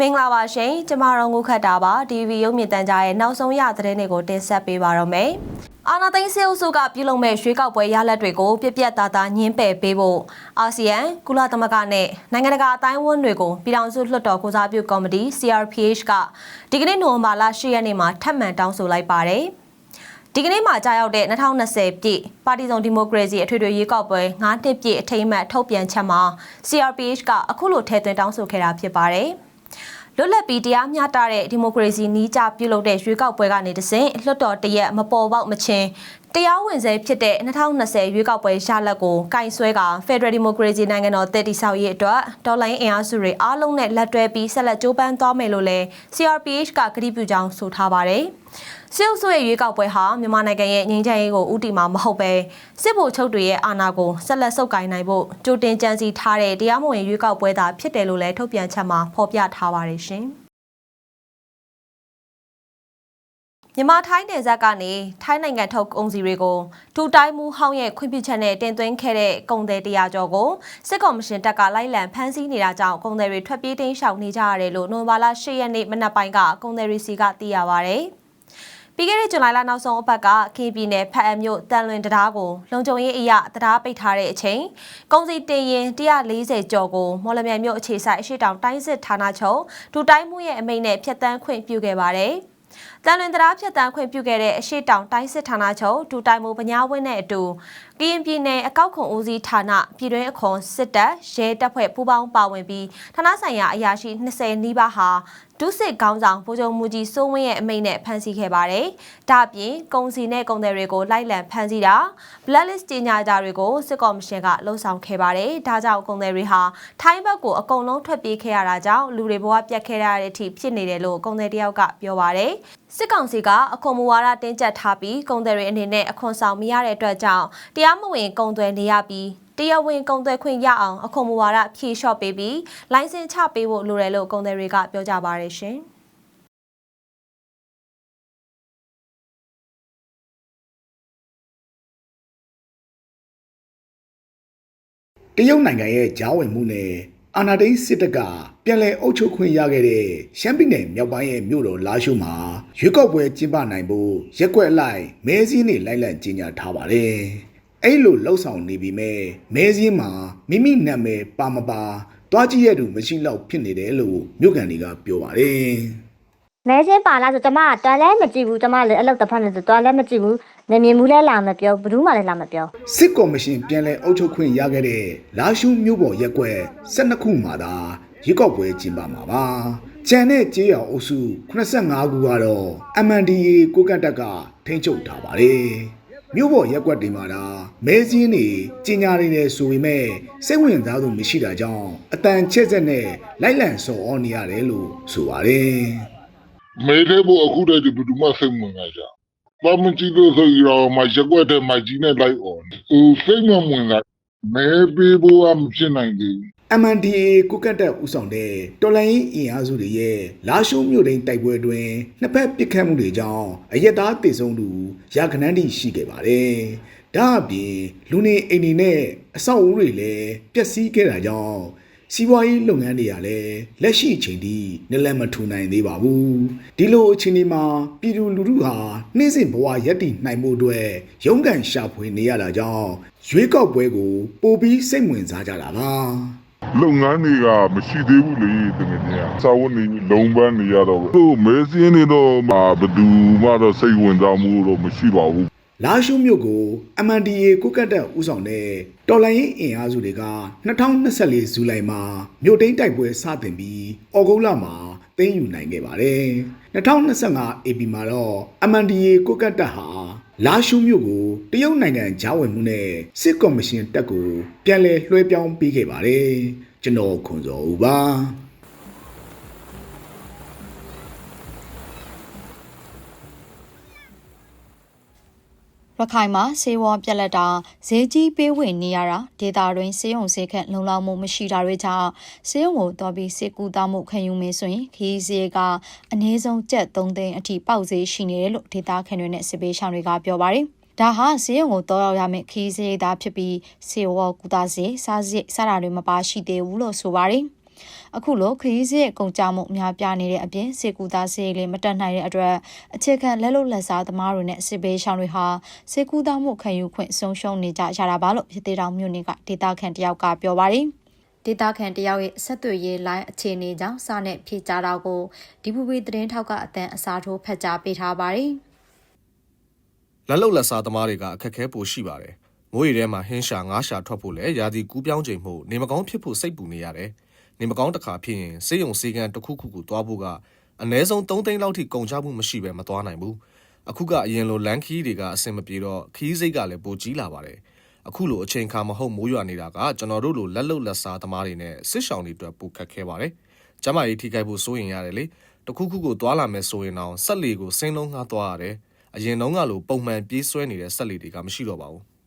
မင်္ဂလာပါရှင်ကျမတို့ငုခတ်တာပါ DV ရုပ်မြင့်တန်ကြားရဲ့နောက်ဆုံးရသတင်းတွေကိုတင်ဆက်ပေးပါတော့မယ်အာနာသိန်းစေအုပ်စုကပြုလုပ်မဲ့ရွေးကောက်ပွဲရလဒ်တွေကိုပြက်ပြက်သားသားညှင်းပယ်ပေးဖို့အာဆီယံကုလသမဂ္ဂနဲ့နိုင်ငံတကာအတိုင်းအဝန်းတွေကိုပြည်ထောင်စုလွှတ်တော်ကိုစားပြုကော်မတီ CRPH ကဒီကနေ့နိုဝင်ဘာလ10ရက်နေ့မှာထပ်မံတောင်းဆိုလိုက်ပါတယ် ဒီကနေ့မှာကြာရောက်တဲ့2020ပြည့်ပါတီစုံဒီမိုကရေစီအထွေထွေရွေးကောက်ပွဲ9နှစ်ပြည့်အထိမ်းအမှတ်ထုတ်ပြန်ချက်မှာ CRPH ကအခုလိုထည့်သွင်းတောင်းဆိုခဲ့တာဖြစ်ပါတယ်။လွတ်လပ်ပြီးတရားမျှတတဲ့ဒီမိုကရေစီနီးကျပြုလုပ်တဲ့ရွေးကောက်ပွဲကနေတစဉ်လွှတ်တော်တရက်မပေါ်ပေါက်မချင်းတရားဝင်စေဖြစ်တဲ့2020ရွေးကောက်ပွဲရလဒ်ကိုကင်ဆွဲက Federal Democracy နိုင်ငံတော်တည်တည်ဆောက်ရေးအတွက်ဒေါ်လာအင်အားစုတွေအားလုံးနဲ့လက်တွဲပြီးဆက်လက်ကြိုးပမ်းသွားမယ်လို့လည်း CRPH ကကတိပြုကြောင်းဆိုထားပါတယ်။ စစ်အုပ်စုရဲ့ရွေးကောက်ပွဲဟာမြန်မာနိုင်ငံရဲ့ငြိမ်းချမ်းရေးကိုဥတီမှာမဟုတ်ပဲစစ်ဗိုလ်ချုပ်တွေရဲ့အာဏာကိုဆက်လက်ဆုပ်ကိုင်နိုင်ဖို့ကြိုတင်ကြံစည်ထားတဲ့တရားမဝင်ရွေးကောက်ပွဲသာဖြစ်တယ်လို့လည်းထုတ်ပြန်ချက်မှာဖော်ပြထားပါတယ်ရှင်။မြန်မာထိုင်းနယ်စပ်ကနေထိုင်းနိုင်ငံထုတ်ကုန်စည်တွေကိုထူတိုင်းမှုဟောင်းရဲ့ခွင့်ပြုချက်နဲ့တင်သွင်းခဲ့တဲ့ကုန်သည်တရာကျော်ကိုစစ်ကော်မရှင်တပ်ကလိုက်လံဖမ်းဆီးနေတာကြောင့်ကုန်သည်တွေထွက်ပြေးတိမ်းရှောင်နေကြရတယ်လို့နိုဝင်ဘာလ10ရက်နေ့မနက်ပိုင်းကကုန်သည်တွေစီကသိရပါဗျ။ ပြီးခဲ့တဲ့ဇူလိုင်လနောက်ဆုံးအပတ်ကခေပြည်နယ်ဖက်အမြို့တန်လွင်တရားကိုလုံခြုံရေးအရာတရားပိတ်ထားတဲ့အချိန်ကုန်စည်တင်ရင်140ကျော်ကိုမော်လမြိုင်မြို့အခြေဆိုင်အရှိတောင်တိုင်းစစ်ဌာနချုပ်ဒူတိုင်းမှုရဲ့အမိန့်နဲ့ဖျက်ဆီးခွင့်ပြုခဲ့ပါတယ်။ တန်လွင်တရားဖြတ်တန်းခွင့်ပြုခဲ့တဲ့အရှိတောင်တိုင်းစစ်ဌာနချုပ်ဒူတိုင်မူပညာဝင်းနဲ့အတူကရင်ပြည်နယ်အကောက်ခွန်ဦးစီးဌာနပြည်တွင်းအခွန်စစ်တပ်ရဲတပ်ဖွဲ့ပူးပေါင်းပါဝင်ပြီးဌာနဆိုင်ရာအရာရှိ20နီးပါးဟာဒုစစ်ခေါင်းဆောင်ဗိုလ်ချုပ်မူကြီးစိုးဝင်းရဲ့အမိန့်နဲ့ဖမ်းဆီးခဲ့ပါတယ်။ဒါ့အပြင်ကုန်စည်နဲ့ကုန်သည်တွေကိုလိုက်လံဖမ်းဆီးတာ blacklist ကြေညာကြတွေကိုစစ်ကော်မရှင်ကလှုံ့ဆော်ခဲ့ပါတယ်။ဒါကြောင့်ကုန်သည်တွေဟာထိုင်းဘက်ကိုအကုန်လုံးထွက်ပြေးခဲ့ရတာကြောင့်လူတွေဘဝပြတ်ခဲ့ရတဲ့အထိဖြစ်နေတယ်လို့ကုန်သည်တယောက်ကပြောပါတယ်။စစ်ကောင်စီကအခွန်မူဝါဒတင်းကျပ်ထားပြီးကုန်သည်တွေအနေနဲ့အခွန်ဆောင်မရတဲ့အတွက်ကြောင့်တရားမဝင်ကုန်သွယ်နေရပြီးတရားဝင်ကုန်သွယ်ခွင့်ရအောင်အခွန်မူဝါဒဖြေလျှော့ပေးပြီးလိုင်စင်ချပေးဖို့လိုတယ်လို့ကုန်သည်တွေကပြောကြပါရရှင်။တရုတ်နိုင်ငံရဲ့ဂျားဝင်မှုနဲ့ အာဏာသိမ်းစစ်တပ်ကပြန်လည်အုပ်ချုပ်ခွင့်ရခဲ့တဲ့ရှမ်းပြည်နယ်မြောက်ပိုင်းရဲ့မြို့တော်လာရှိုးမှာရွေးကောက်ပွဲကျင်းပနိုင်ဖို့ရက်ွက်အလိုက်မဲစည်းနေလိုက်လံကြီးညာထားပါတယ်။အဲ့လိုလှုပ်ဆောင်နေပြီမဲ့မဲစည်းမှာမိမိနာမည်ပါမပါတွားကြည့်ရသူမရှိတော့ဖြစ်နေတယ်လို့မြို့ကန်တွေကပြောပါတယ်။မဲစင်းပါလားဆိုကျမကတွားလဲမကြည့်ဘူးကျမလည်းအလုပ်တစ်ဖက်နဲ့ဆိုတွားလဲမကြည့်ဘူး နေမြင်မှုလဲလာမပြောဘယ်သူမှလည်းလာမပြောစစ်ကော်မရှင်ပြန်လည်အုပ်ချုပ်ခွင့်ရခဲ့တဲ့လာရှုမြို့ပေါ်ရက်ကွက်12ခုမှာသာရွေးကောက်ပွဲကျင်းပမှာပါ။ကျန်တဲ့ကြေးရောင်အုပ်စု85ခုကတော့ MNDAA ကိုကတ်တက်ကထိန်းချုပ်ထားပါတယ်။မြို့ပေါ်ရက်ကွက်တွေမှာဒါမဲစင်းတွေကျင်ညာနေတယ်ဆိုပေမဲ့စိတ်ဝင်စားသူမရှိတာကြောင့်အတန်ချက်ချက်နဲ့လိုက်လံစော်ဩနေရတယ်လို့ဆိုပါတယ်။မဲတဲ့ဖို့အခုတည်းကဘယ်သူမှစိတ်ဝင်စားကြ။ ဘာမကြည့်လို့ဆိုရတော့မှရက်ွက်တဲ့မကြီးနဲ့လိုက်អော်နေ။ဟိုစိတ်မဝင်စားမဲပေးဖို့ကမဖြစ်နိုင်သေးဘူး MNDA ကိုကတ်တက်ဦးဆောင်တဲ့တော်လိုင်းအင်အားစုတွေရဲ့လာရှုံးမြို့တိန်တိုက်ပွဲတွင်နှစ်ဖက်ပစ်ခတ်မှုတွေကြောင့်အရက်သားတေဆုံးသူရာခဏန်းတိရှိခဲ့ပါတယ်။ဒါအပြင်လူနေအိမ်တွေနဲ့အဆောက်အဦတွေလည်းပျက်စီးခဲ့တာကြောင့် စီးပွားရေးလုပ်ငန်းတွေကလည်းလက်ရှိအချိန်ထိနလန်မထူနိုင်သေးပါဘူး။ဒီလိုအခြေအနေမှာပြည်သူလူထုဟာနှင်းစင်ဘဝရပ်တည်နိုင်မှုအတွက်ရုန်းကန်ရှာဖွေနေရတာကြောင့်ရွေးကောက်ပွဲကိုပိုပြီးစိတ်ဝင်စားကြတာပါ။လုပ်ငန်းတွေကမရှိသေးဘူးလေတကယ်ကြီး။စာဝတ်နေလုံးပန်းနေရတော့သူ့မဲစင်းနေတော့မှဘယ်သူမှတော့စိတ်ဝင်စားမှုတော့မရှိပါဘူး လာရှုမြို့ကို MNDA ကိုကတ်တက်ဦးဆောင်တဲ့တော်လိုင်းရင်အင်အားစုတွေက2024ဇူလိုင်မှာမြို့တိန်တိုက်ပွဲစတင်ပြီးဩဂုတ်လမှာသိမ်းယူနိုင်ခဲ့ပါတယ်2025 AP မှာတော့ MNDA ကိုကတ်တက်ဟာလာရှုမြို့ကိုတရုတ်နိုင်ငံဂျားဝင်မှုနဲ့စစ်ကော်မရှင်တပ်ကိုပြန်လည်လွှဲပြောင်းပေးခဲ့ပါတယ်ကျွန်တော်ခွန်စောဦးပါ ရခိုင်မှာဆေးဝါးပြက်လက်တာဈေးကြီးပေးဝေနေရတာဒေတာတွင်ဆေးရုံဆေးခန့်လုံလောက်မှုမရှိတာတွေကြောင့်ဆေးရုံကိုတော်ပြီးဆေးကူတာမှုခံယူမယ်ဆိုရင်ခီးဈေးကအနည်းဆုံးကျပ်3သိန်းအထိပေါက်ဈေးရှိနေတယ်လို့ဒေတာခန့်တွေနဲ့စစ်ပေးရှောင်းတွေကပြောပါတယ်ဒါဟာဈေးရုံကိုတော်ရောက်ရမယ့်ခီးစရိတ်သားဖြစ်ပြီးဆေးဝါးကုသဈေးစားစရိတ်စတာတွေမပါရှိသေးဘူးလို့ဆိုပါတယ် အခုလိုခရီးစရိတ်ကုန်ကြမှုအများပြားနေတဲ့အပြင်စေကူသားစရိတ်လေးမတက်နိုင်တဲ့အတွက်အခြေခံလက်လုံလက်စားသမားတွေနဲ့စစ်ဘေးရှောင်တွေဟာစေကူသားမှုခံယူခွင့်ဆုံးရှုံးနေကြရတာပါလို့ပြည်သေးတော်မြို့နယ်ကဒေတာခန်တယောက်ကပြောပါတယ်ဒေတာခန်တယောက်ရဲ့ဆက်သွယ်ရေးလိုင်းအခြေအနေကြောင့်စနဲ့ဖြေကြတာကိုဒီပူပီသတင်းထောက်ကအတန်အစားထိုးဖတ်ကြားပေးထားပါတယ်။လက်လုံလက်စားသမားတွေကအခက်အခဲပိုရှိပါတယ်။မိုးရီထဲမှာဟင်းရှာငါးရှာထွက်ဖို့လဲရာသီကူးပြောင်းချိန်မှုနေမကောင်းဖြစ်ဖို့စိတ်ပူနေရတယ်။ နေမကောင်းတစ်ခါဖြစ်ရင်စေးရုံစေးကန်တစ်ခုခုကိုတွားဖို့ကအနည်းဆုံး3သိန်းလောက်ထိကုန်ချမှုမရှိဘဲမတွားနိုင်ဘူး။အခုကအရင်လိုလန်ခီးတွေကအဆင်မပြေတော့ခီးစိတ်ကလည်းပိုကြီးလာပါတယ်။အခုလိုအချိန်ခါမဟုတ်မိုးရွာနေတာကကျွန်တော်တို့လိုလက်လုံလက်စားသမားတွေနဲ့စစ်ဆောင်တွေအတွက်ပိုခက်ခဲပါတယ်။ကျမကြီးထိခိုက်ဖို့စိုးရင်ရတယ်လေ။တစ်ခုခုကိုတွားလာမယ်ဆိုရင်တော့ဆက်လီကိုစင်းလုံးငှားသွားရတယ်။အရင်တုန်းကလိုပုံမှန်ပြေးဆွဲနေတဲ့ဆက်လီတွေကမရှိတော့ပါဘူး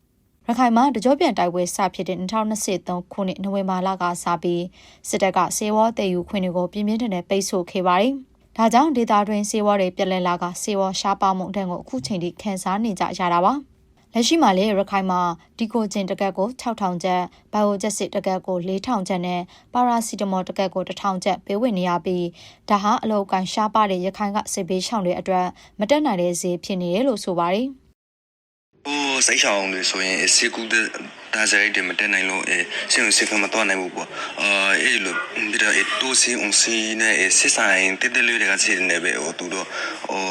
ရခိုင်မှာတကြောပြန်တိုက်ပွဲစဖြစ်တဲ့2023ခုနှစ်နိုဝင်ဘာလကစပြီးစစ်တပ်ကစေဝါတည်ယူခွင့်တွေကိုပြင်းပြင်းထန်ထန်ပိတ်ဆို့ခဲ့ပါတယ်။ဒါကြောင့်ဒေတာတွင်စေဝါတွေပြက်လဲလာကစေဝါရှားပါမှုအတဲ့ကိုအခုချိန်ထိခန်းစားနေကြရတာပါ။လက်ရှိမှာလေရခိုင်မှာဒီကိုကျင်တကက်ကို6000ကျပ်ဘိုင်ယိုဂျက်စစ်တကက်ကို4000ကျပ်နဲ့ပါရာစီတမောတကက်ကို1000ကျပ်ပေးဝင်နေရပြီးဒါဟာအလောက်ကန်ရှားပါတဲ့ရခိုင်ကစစ်ဘေးရှောင်တွေအတွက်မတက်နိုင်တဲ့ဈေးဖြစ်နေတယ်လို့ဆိုပါတယ်။ ဟိုစိတ်ချအောင်လို့ဆိုရင်စေကူတဲ့ဒါဇာတ်တွေမတက်နိုင်လို့အဲစင်စကမတော့နိုင်ဘူးပေါ့အာအဲ့လိုပြီးတော့တိုးစီအောင်စီနဲ့စစ်ဆိုင်တက်တက်လေးတွေကစီနေပဲဟိုသူတို့ဟို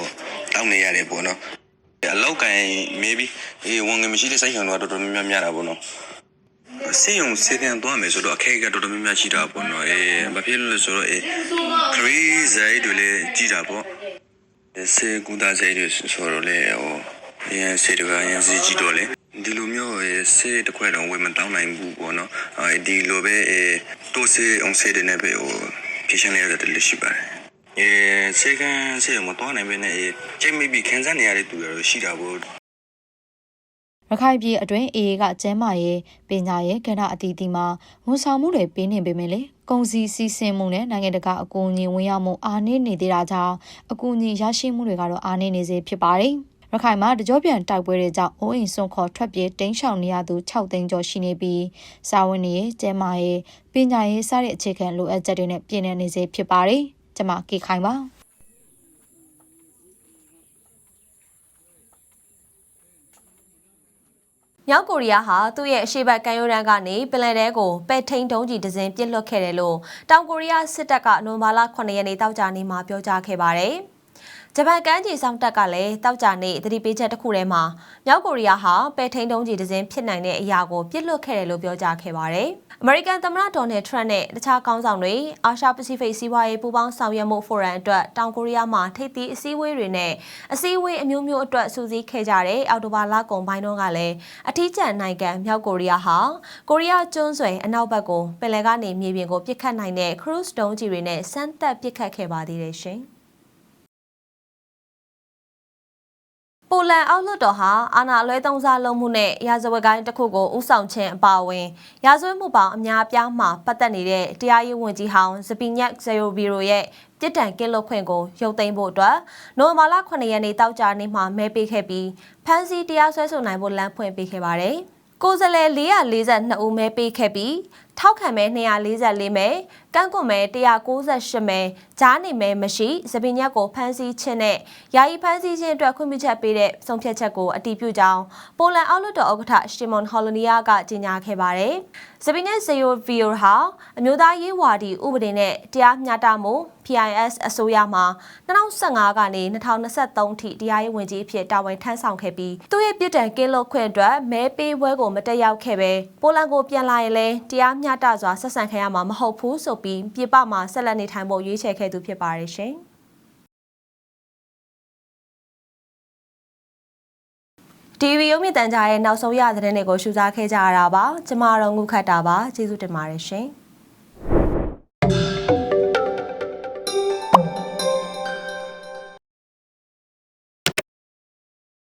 တောင်းနေရတယ်ပေါ့နော်အလောက်ကန် maybe အေးဝန်ငယ်မရှိတဲ့စိတ်ချောင်တော့တော်တော်များများများတာပေါ့နော်စေယုံစေကန်တော့မယ်ဆိုတော့အခက်အခဲတော်တော်များများရှိတာပေါ့နော်အေးဘာဖြစ်လို့လဲဆိုတော့အေး crazy တွေလည်းကြည်တာပေါ့စေကူတာစိတ်တွေဆိုတော့လေဟိုအ ရင်စေတကအရင်စီကြည့်တော့လေဒီလိုမျိုးစေတခွဲတော့ဝယ်မတောင်းနိုင်ဘူးပေါ့နော်အဲဒီလိုပဲတိုးစေအောင်စေတဲ့နဲ့ပဲဟိုဖြည့်ရှင်းရတဲ့တရှိပါတယ်အဲစေကန်စေမတော်နိုင်ပဲနဲ့ချိန်မိပြီးခန်းစားနေရတဲ့သူတွေရှိတာပေါ့ရခိုင်ပြည်အတွင်းအေအေကကျဲမာရေးပညာရေးကဏ္ဍအသီးသီးမှာဝန်ဆောင်မှုတွေပေးနေပေမဲ့လေကုန်စည်စီးဆင်းမှုနဲ့နိုင်ငံတကာအကူအညီဝင်ရောက်မှုအားနည်းနေသေးတာကြောင့်အကူအညီရရှိမှုတွေကတော့အားနည်းနေစေဖြစ်ပါတယ် ရခိုင်မှာတကြောပြန်တိုက်ပွဲတွေကြောင့်အိုးအိမ်ဆွန့်ခေါ်ထွက်ပြေးတိမ်းရှောင်နေရသူ6သိန်းကျော်ရှိနေပြီးစာဝန်ရေးကျဲမာရေးပညာရေးစတဲ့အခြေခံလိုအပ်ချက်တွေနဲ့ပြည်내နေစေဖြစ်ပါတယ်ကျွန်မကေခိုင်ပါ မြောက်ကိုရီးယားဟာသူ့ရဲ့အရှေ့ဘက်ကမ်းရိုးတန်းကနေပင်လယ်ထဲကိုပဲ့ထိန်တုံးကြီးဒဇင်ပစ်လွတ်ခဲ့တယ်လို့တောင်ကိုရီးယားစစ်တပ်ကနိုဝင်ဘာလ9ရက်နေ့တောက်ကြနေ့မှာပြောကြားခဲ့ပါတယ်။ ဂျပန်ကမ်းခြေဆောင်တပ်ကလည်းတောက်ကြနေ့သတိပေးချက်တစ်ခုထဲမှာမြောက်ကိုရီးယားဟာပဲ့ထိန်တုံးကြီးဒဇင်ဖြစ်နိုင်တဲ့အရာကိုပစ်လွတ်ခဲ့တယ်လို့ပြောကြားခဲ့ပါတယ်။အမေရိကန်သမ္မတဒေါ်နယ်ထရန့်နဲ့တခြားခေါင်းဆောင်တွေအာရှပစိဖိတ်စီးပွားရေးပူးပေါင်းဆောင်ရွက်မှုဖိုရမ်အတွက်တောင်ကိုရီးယားမှာထိပ်သီးအစည်းအဝေးတွေနဲ့အစည်းအဝေးအမျိုးမျိုးအတွက်စူးစီးခဲ့ကြတဲ့အော်တိုဘာလကုန်ပိုင်းတုန်းကလည်းအထီးကျန်နိုင်ငံမြောက်ကိုရီးယားဟာကိုရီးယားကျွန်းဆွယ်အနောက်ဘက်ကိုပင်လယ်ကနေမြေပြင်ကိုပစ်ခတ်နိုင်တဲ့ cruise တုံးကြီးတွေနဲ့စမ်းသပ်ပစ်ခတ်ခဲ့ပါသေးတယ်ရှင်။ ပိုလန်အောက်လွှတ်တော်ဟာအာဏာအလွဲသုံးစားလုပ်မှုနဲ့ရာဇဝတ်ကိုင်းတစ်ခုကိုဥဆောင်ခြင်းအပါအဝင်ရာဇဝတ်မှုပေါင်းအများအပြားမှာပတ်သက်နေတဲ့တရားရေးဝန်ကြီးဟောင်းဇပီညက်ဇယိုဗီရိုရဲ့ပြစ်ဒဏ်ကင်းလွတ်ခွင့်ကိုရုပ်သိမ်းဖို့အတွက်နိုဝင်ဘာလ9ရက်နေ့တောက်ကြနေ့မှာမဲပေးခဲ့ပြီးဖမ်းဆီးတရားစွဲဆိုနိုင်ဖို့လမ်းဖွင့်ပေးခဲ့ပါတယ်။ကိုယ်စားလှယ်442ဦးမဲပေးခဲ့ပြီးထောက်ခံမဲ244မဲကန့်ကွက်မဲ198မဲကြားနေမဲမရှိသပင်ညက်ကိုဖမ်းဆီးခြင်းနဲ့ယာယီဖမ်းဆီးခြင်းအတွက်ခွင့်ပြုချက်ပေးတဲ့ဆုံးဖြတ်ချက်ကိုအတည်ပြုကြောင်းပိုလန်အောက်လွှတ်တော်ဥက္ကဋ္ဌရှီမွန်ဟော်လနီယာကကြေညာခဲ့ပါတယ်။သပင်ညက်ဇီယိုဗီယိုဟာအမျိုးသားရေးဝါဒီဥပဒေနဲ့တရားမျှတမှု PIS အစိုးရမှာ2015ကနေ2023ထိတရားရေးဝန်ကြီးအဖြစ်တာဝန်ထမ်းဆောင်ခဲ့ပြီးသူ့ရဲ့ပြည်တံကင်းလွတ်ခွင့်အတွက်မဲပေးပွဲကိုမတက်ရောက်ခဲ့ပဲပိုလန်ကိုပြန်လာရင်လည်းတရားမျှတစွာဆက်ဆံခံရမှာမဟုတ်ဘူးဆိုပြီးပြည်ပမှာဆက်လက်နေထိုင်ဖို့ရွေးချယ်ခဲ့သူဖြစ်ပါတယ်ရှင်။ဒီဗီဒီယိုမြင့်တန်ကြားရဲ့နောက်ဆုံးရသတင်းတွေကိုရှုစားခဲ့ကြရတာပါကျမတို့ငုခတ်တာပါကျေးဇူးတင်ပါတယ်ရှင်။